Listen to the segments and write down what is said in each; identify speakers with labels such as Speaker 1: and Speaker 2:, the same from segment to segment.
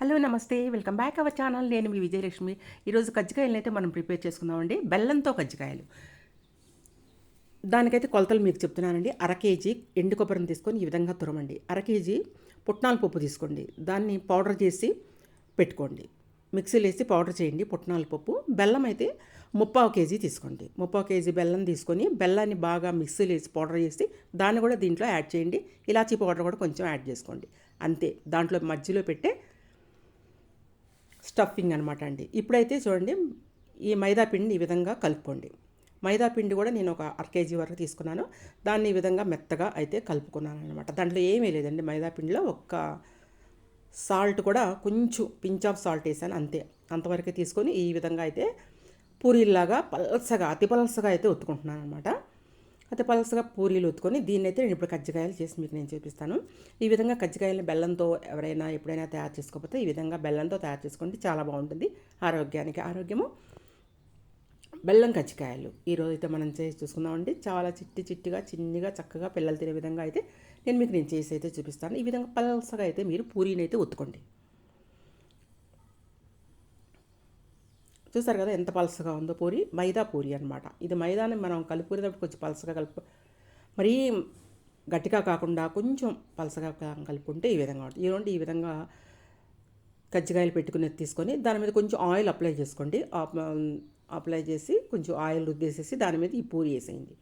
Speaker 1: Hello నమస్తే welcome back our channel. నేను మీ విజయలక్ష్మి. ఈరోజు కజ్జికాయలను అయితే మనం ప్రిపేర్ చేసుకుందామండి. బెల్లంతో కజ్జికాయలు. దానికైతే కొలతలు మీకు చెప్తున్నానండి. అర కేజీ ఎండు కొబ్బరిని తీసుకొని ఈ విధంగా తురమండి. అర కేజీ పుట్నాల పప్పు తీసుకోండి. దాన్ని పౌడర్ చేసి పెట్టుకోండి. మిక్సీలో వేసి పౌడర్ చేయండి పుట్నాల పప్పు. బెల్లం అయితే ముప్పావు కేజీ తీసుకోండి. ముప్పావు కేజీ బెల్లం తీసుకొని బెల్లాన్ని బాగా మిక్సీలో వేసి పౌడర్ చేసి దాన్ని కూడా దీంట్లో యాడ్ చేయండి. ఇలాచీ పౌడర్ కూడా కొంచెం యాడ్ చేసుకోండి. అంతే. దాంట్లో మధ్యలో పెట్టే స్టఫింగ్ అనమాట అండి. ఇప్పుడైతే చూడండి ఈ మైదా పిండిని ఈ విధంగా కలుపుకోండి. మైదా పిండి కూడా నేను ఒక అర కేజీ వరకు తీసుకున్నాను. దాన్ని ఈ విధంగా మెత్తగా అయితే కలుపుకున్నాను అనమాట దాంట్లో ఏమీ లేదండి మైదా పిండిలో ఒక్క సాల్ట్ కూడా కొంచెం పించ్ ఆఫ్ సాల్ట్ వేసాను అంతే. అంతవరకే తీసుకొని ఈ విధంగా అయితే పూరీలాగా పలసగా అతి పలసగా అయితే ఒత్తుకుంటున్నాను అనమాట అయితే పలసగా పూరీలు ఉత్తుకొని దీన్ని అయితే నేను ఇప్పుడు కజ్జికాయలు చేసి మీకు నేను చూపిస్తాను. ఈ విధంగా కజ్జికాయలు బెల్లంతో ఎవరైనా ఎప్పుడైనా తయారు చేసుకోకపోతే ఈ విధంగా బెల్లంతో తయారు చేసుకోండి చాలా బాగుంటుంది. ఆరోగ్యానికి ఆరోగ్యము. బెల్లం కజ్జికాయలు. ఈరోజు అయితే మనం చేసి చూసుకుందామండి. చాలా చిట్టి చిట్టిగా చిన్నగా చక్కగా పిల్లలు తినే విధంగా అయితే నేను మీకు నేను చేసి అయితే చూపిస్తాను. ఈ విధంగా పలసగా అయితే మీరు పూరీని అయితే ఒత్తుకోండి చూసారు కదా ఎంత పలసగా ఉందో పూరి? మైదా పూరి అనమాట ఇది మైదాని మనం కలుపుకునేటప్పుడు కొంచెం పలసగా కలుపు మరీ గట్టిగా కాకుండా కొంచెం పలసగా కలుపుకుంటే ఈ విధంగా ఉంటుంది. ఇవ్వండి ఈ విధంగా కజ్జికాయలు పెట్టుకునేది తీసుకొని దాని మీద కొంచెం ఆయిల్ అప్లై చేసుకోండి. అప్లై చేసి కొంచెం ఆయిల్ రుద్దేసేసి దాని మీద ఈ పూరి వేసేయండి.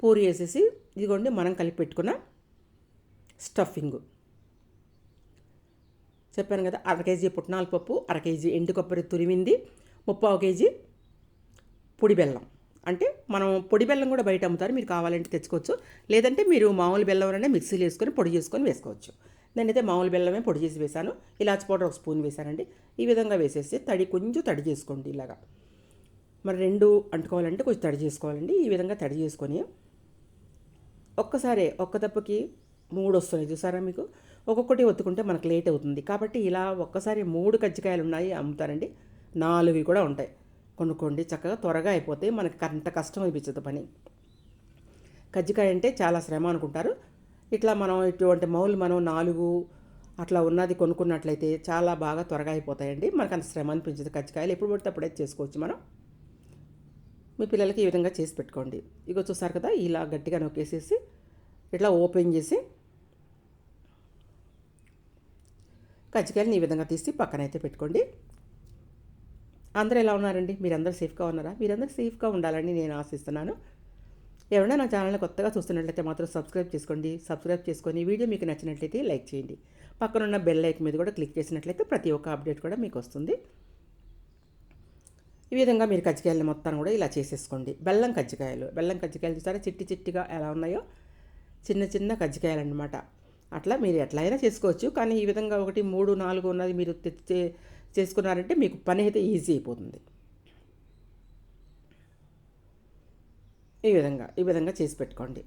Speaker 1: పూరి వేసేసి ఇదిగోండి మనం కలిపి పెట్టుకున్న స్టఫింగ్. చెప్పాను కదా అర కేజీ పుట్నాల పప్పు అర కేజీ ఎండు కొబ్బరి తురిమింది ముప్పావు కేజీ పొడి బెల్లం. అంటే మనం పొడి బెల్లం కూడా బయట అమ్ముతారు. మీరు కావాలంటే తెచ్చుకోవచ్చు. లేదంటే మీరు మామూలు బెల్లం అనే మిక్సీలో వేసుకొని పొడి చేసుకొని వేసుకోవచ్చు. నేనైతే మామూలు బెల్లమే పొడి చేసి వేశాను. ఇలాచి పౌడర్ ఒక స్పూన్ వేశానండి. ఈ విధంగా వేసేసి తడి కొంచెం తడి చేసుకోండి ఇలాగా. మరి రెండు అంటుకోవాలంటే కొంచెం తడి చేసుకోవాలండి. ఈ విధంగా తడి చేసుకొని ఒక్కసారే ఒక్క దెబ్బకి మూడు వస్తున్నాయి. చూసారా మీకు? ఒక్కొక్కటి ఒత్తుకుంటే మనకు లేట్ అవుతుంది. కాబట్టి ఇలా ఒక్కసారి మూడు కజ్జికాయలు ఉన్నాయి అమ్ముతారండి. నాలుగు కూడా ఉంటాయి. కొనుక్కోండి చక్కగా త్వరగా అయిపోతాయి మనకి అంత కష్టం అనిపించదు పని. కజ్జికాయ అంటే చాలా శ్రమ అనుకుంటారు. ఇట్లా మనం ఇటువంటి మౌలు మనం నాలుగు అట్లా ఉన్నది కొనుక్కున్నట్లయితే చాలా బాగా త్వరగా అయిపోతాయండి. మనకు అంత శ్రమ అనిపించదు కజ్జికాయలు. ఎప్పుడు పడితే అప్పుడే చేసుకోవచ్చు మనం. మీ పిల్లలకి ఈ విధంగా చేసి పెట్టుకోండి. ఇగో చూసారు కదా ఇలా గట్టిగా నొక్కేసేసి ఇట్లా ఓపెన్ చేసి కజ్జికాయలని ఈ విధంగా తీసి పక్కనైతే పెట్టుకోండి. అందరూ ఎలా ఉన్నారండి? మీరందరూ సేఫ్గా ఉన్నారా? మీరందరూ సేఫ్గా ఉండాలని నేను ఆశిస్తున్నాను. ఎవరైనా నా ఛానల్ని కొత్తగా చూస్తున్నట్లయితే మాత్రం సబ్స్క్రైబ్ చేసుకోండి. సబ్స్క్రైబ్ చేసుకొని వీడియో మీకు నచ్చినట్లయితే లైక్ చేయండి. పక్కనున్న బెల్ లైక్ మీద కూడా క్లిక్ చేసినట్లయితే ప్రతి ఒక్క అప్డేట్ కూడా మీకు వస్తుంది. ఈ విధంగా మీరు కజ్జికాయలను మొత్తాన్ని కూడా ఇలా చేసేసుకోండి. బెల్లం కజ్జికాయలు. బెల్లం కజ్జికాయలు చూసారా? చిట్టి చిట్టిగా ఎలా ఉన్నాయో? చిన్న చిన్న కజ్జికాయలు అన్నమాట అట్లా మీరు ఎట్లయినా చేసుకోవచ్చు. కానీ ఈ విధంగా ఒకటి మూడు నాలుగు ఉన్నది మీరు తెచ్చి చేసుకున్నారంటే మీకు పని అయితే ఈజీ అయిపోతుంది. ఈ విధంగా ఈ విధంగా చేసి పెట్టుకోండి.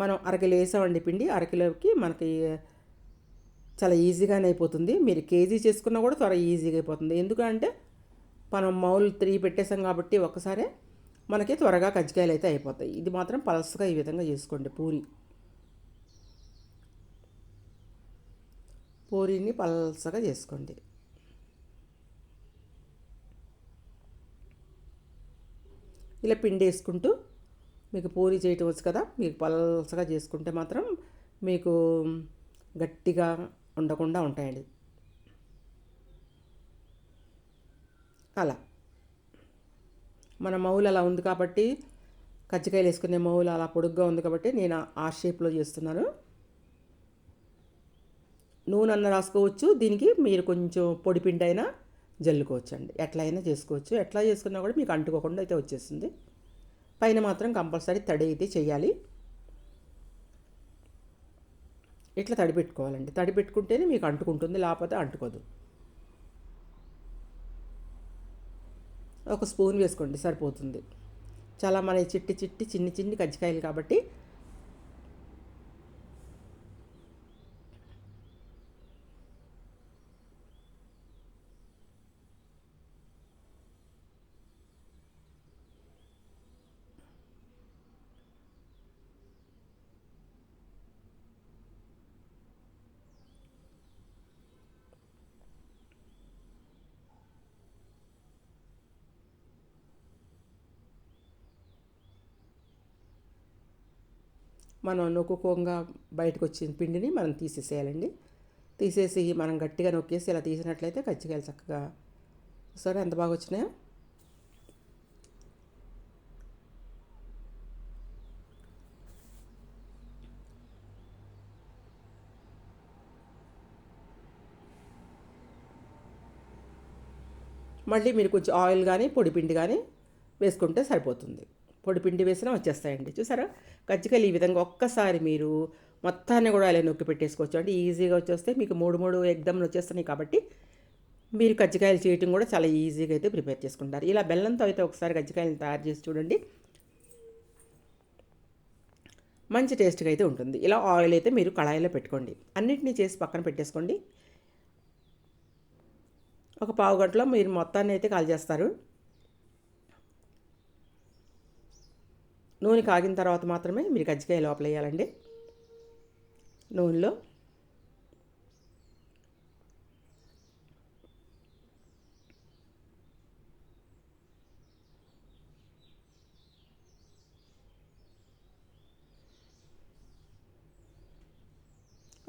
Speaker 1: మనం అరకిలో వేసామండి పిండి అరకిలోకి మనకి చాలా ఈజీగానే అయిపోతుంది. మీరు కేజీ చేసుకున్నా కూడా త్వర ఈజీగా అయిపోతుంది. ఎందుకంటే మనం మౌలు త్రీ పెట్టేసాం కాబట్టి ఒకసారి మనకి త్వరగా కజ్జికాయలు అయితే అయిపోతాయి. ఇది మాత్రం పలసగా ఈ విధంగా చేసుకోండి పూరి. పూరిని పలసగా చేసుకోండి. ఇలా పిండి వేసుకుంటూ మీకు పూరి చేయటం వచ్చు కదా మీకు పలసగా చేసుకుంటే మాత్రం మీకు గట్టిగా ఉండకుండా ఉంటాయండి. అలా. మన మౌలు అలా ఉంది కాబట్టి కజ్జికాయలు వేసుకునే మౌలు అలా పొడుగ్గా ఉంది కాబట్టి నేను ఆ షేప్లో చేస్తున్నాను. నూనె అన్న రాసుకోవచ్చు. దీనికి మీరు కొంచెం పొడిపిండి అయినా జల్లుకోవచ్చు అండి ఎట్లా అయినా చేసుకోవచ్చు. ఎట్లా చేసుకున్నా కూడా మీకు అంటుకోకుండా అయితే వచ్చేస్తుంది. పైన మాత్రం కంపల్సరీ తడి అయితే చేయాలి. ఇట్లా తడి పెట్టుకోవాలండి. తడి పెట్టుకుంటేనే మీకు అంటుకుంటుంది లేకపోతే అంటుకోదు. ఒక స్పూన్ వేసుకోండి సరిపోతుంది. చాలా మన చిట్టి చిట్టి చిన్ని చిన్ని కజ్జికాయలు కాబట్టి మనం నొక్కుకోగా బయటకు వచ్చిన పిండిని మనం తీసేసేయాలండి. తీసేసి మనం గట్టిగా నొక్కేసి ఇలా తీసినట్లయితే కజ్జికాయలు చక్కగా సరే ఎంత బాగా వచ్చినాయో? మళ్ళీ మీరు కొంచెం ఆయిల్ కానీ పొడిపిండి కానీ వేసుకుంటే సరిపోతుంది. పొడిపిండి వేసినా వచ్చేస్తాయండి. చూసారా? కజ్జికాయలు ఈ విధంగా ఒక్కసారి మీరు మొత్తాన్ని కూడా అలా నొక్కి పెట్టేసుకోవచ్చు. అంటే ఈజీగా వచ్చేస్తే మీకు మూడు మూడు ఎగ్దమ్లు వచ్చేస్తున్నాయి కాబట్టి మీరు కజ్జికాయలు చేయటం కూడా చాలా ఈజీగా అయితే ప్రిపేర్ చేసుకుంటారు. ఇలా బెల్లంతో అయితే ఒకసారి కజ్జికాయలను తయారు చేసి చూడండి. మంచి టేస్ట్గా అయితే ఉంటుంది. ఇలా ఆయిల్ అయితే మీరు కళాయిలో పెట్టుకోండి. అన్నిటినీ చేసి పక్కన పెట్టేసుకోండి. ఒక పావు గంటలో మీరు మొత్తాన్ని అయితే కాల్ చేస్తారు నూనె కాగిన తర్వాత మాత్రమే మీరు కజ్జికాయ లోపల వేయాలండి. నూనెలో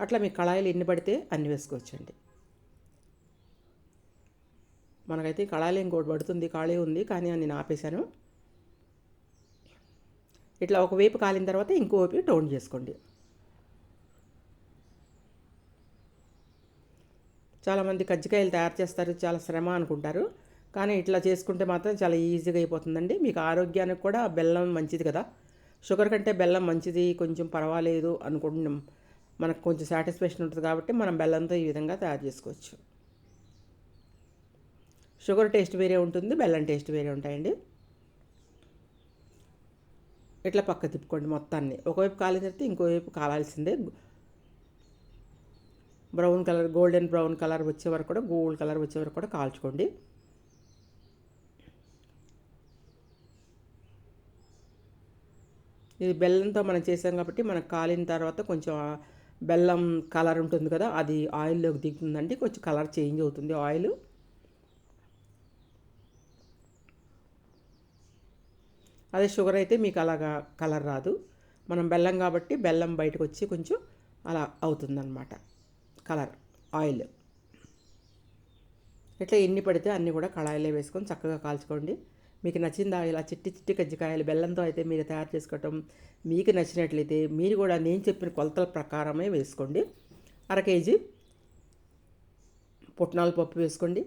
Speaker 1: అట్లా మీ కళాయిలు ఎన్ని పడితే అన్ని వేసుకోవచ్చండి. మనకైతే కళాయిలు ఇంకోటి పడుతుంది ఖాళీ ఉంది కానీ నేను ఆపేశాను. ఇట్లా ఒకవైపు కాలిన తర్వాత ఇంకో వైపు చేసుకోండి. చాలామంది కజ్జికాయలు తయారు చేస్తారు చాలా శ్రమ అనుకుంటారు. కానీ ఇట్లా చేసుకుంటే మాత్రం చాలా ఈజీగా అయిపోతుందండి. మీకు ఆరోగ్యానికి కూడా బెల్లం మంచిది కదా. షుగర్ కంటే బెల్లం మంచిది కొంచెం పర్వాలేదు అనుకుంటున్నాం. మనకు కొంచెం సాటిస్ఫాక్షన్ ఉంటుంది కాబట్టి మనం బెల్లంతో ఈ విధంగా తయారు చేసుకోవచ్చు. షుగర్ టేస్ట్ వేరే ఉంటుంది బెల్లం టేస్ట్ వేరే ఉంటాయండి. ఇట్లా పక్క తిప్పుకోండి మొత్తాన్ని. ఒకవైపు కాలిన తర్వాత ఇంకోవైపు కాలాల్సిందే brown colour golden brown colour వచ్చే వరకు కూడా గోల్డ్ కలర్ వచ్చే వరకు కూడా కాల్చుకోండి. ఇది బెల్లంతో మనం చేసాం కాబట్టి మనకు కాలిన తర్వాత కొంచెం బెల్లం కలర్ ఉంటుంది కదా అది ఆయిల్లోకి దిగుతుందండి కొంచెం కలర్ చేంజ్ అవుతుంది ఆయిల్. అదే షుగర్ అయితే మీకు అలాగా కలర్ రాదు. మనం బెల్లం కాబట్టి బెల్లం బయటకు వచ్చి కొంచెం అలా అవుతుందన్నమాట. Colour oil. ఇట్లా ఎన్ని పడితే అన్నీ కూడా కళాయిలో వేసుకొని చక్కగా కాల్చుకోండి. మీకు నచ్చిందా ఇలా చిట్టి చిట్టి కజ్జికాయలు బెల్లంతో అయితే మీరు తయారు చేసుకోవటం మీకు నచ్చినట్లయితే మీరు కూడా నేను చెప్పిన కొలతల ప్రకారమే వేసుకోండి. అర కేజీ పుట్నాల పప్పు వేసుకోండి.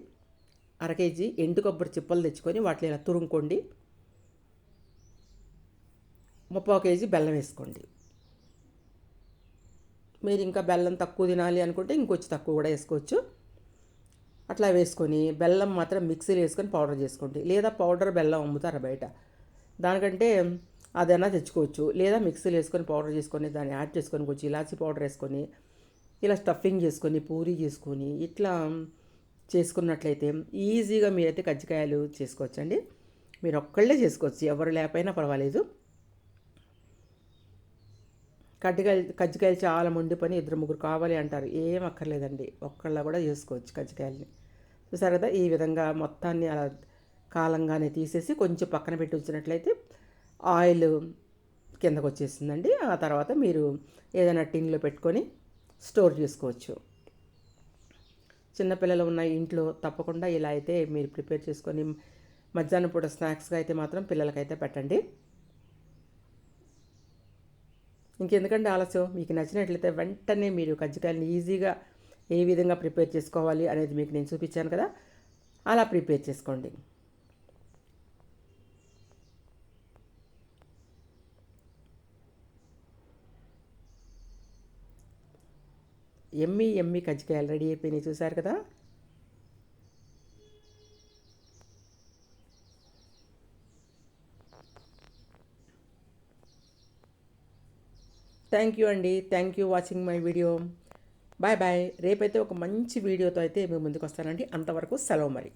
Speaker 1: అర కేజీ ఎండు కొబ్బరి చిప్పలు తెచ్చుకొని వాటిని ఇలా తురుముకోండి. ముప్పై కేజీ బెల్లం వేసుకోండి. మీరు ఇంకా బెల్లం తక్కువ తినాలి అనుకుంటే ఇంకొచ్చి తక్కువ కూడా వేసుకోవచ్చు. అట్లా వేసుకొని బెల్లం మాత్రం మిక్సీలో వేసుకొని పౌడర్ చేసుకోండి. లేదా పౌడర్ బెల్లం అమ్ముతారు బయట? దానికంటే అదైనా తెచ్చుకోవచ్చు. లేదా మిక్సీలో వేసుకొని పౌడర్ చేసుకొని దాన్ని యాడ్ చేసుకొని కొంచెం ఇలాచి పౌడర్ వేసుకొని ఇలా స్టఫింగ్ చేసుకొని పూరి చేసుకొని ఇట్లా చేసుకున్నట్లయితే ఈజీగా మీరైతే కజ్జికాయలు చేసుకోవచ్చండి. మీరు ఒక్కళ్ళే చేసుకోవచ్చు. ఎవరు లేకపోయినా పర్వాలేదు. కజ్జికాయలు కజ్జికాయలు చాలా మొండి పని ఇద్దరు ముగ్గురు కావాలి అంటారు. ఏం అక్కర్లేదండి. ఒక్కళ్ళ కూడా చేసుకోవచ్చు కజ్జికాయలని. చూసారు కదా ఈ విధంగా మొత్తాన్ని అలా కాలంగానే తీసేసి కొంచెం పక్కన పెట్టి ఉంచినట్లయితే ఆయిల్ కిందకు వచ్చేసిందండి. ఆ తర్వాత మీరు ఏదైనా టిన్లో పెట్టుకొని స్టోర్ చేసుకోవచ్చు. చిన్నపిల్లలు ఉన్న ఇంట్లో తప్పకుండా ఇలా అయితే మీరు ప్రిపేర్ చేసుకొని మధ్యాహ్నం పూట స్నాక్స్గా అయితే మాత్రం పిల్లలకైతే పెట్టండి. ఇంకెందుకంటే ఆలస్యం? మీకు నచ్చినట్లయితే వెంటనే మీరు కజ్జికాయలను ఈజీగా ఏ విధంగా ప్రిపేర్ చేసుకోవాలి అనేది మీకు నేను చూపించాను కదా అలా ప్రిపేర్ చేసుకోండి. ఎమ్మి ఎమ్మి కజ్జికాయలు రెడీ అయిపోయినాయి చూసారు కదా? థ్యాంక్ యూ అండి thank you watching my video bye bye రేపైతే ఒక మంచి వీడియోతో అయితే మేము ముందుకు వస్తానండి అంతవరకు సెలవు మరి.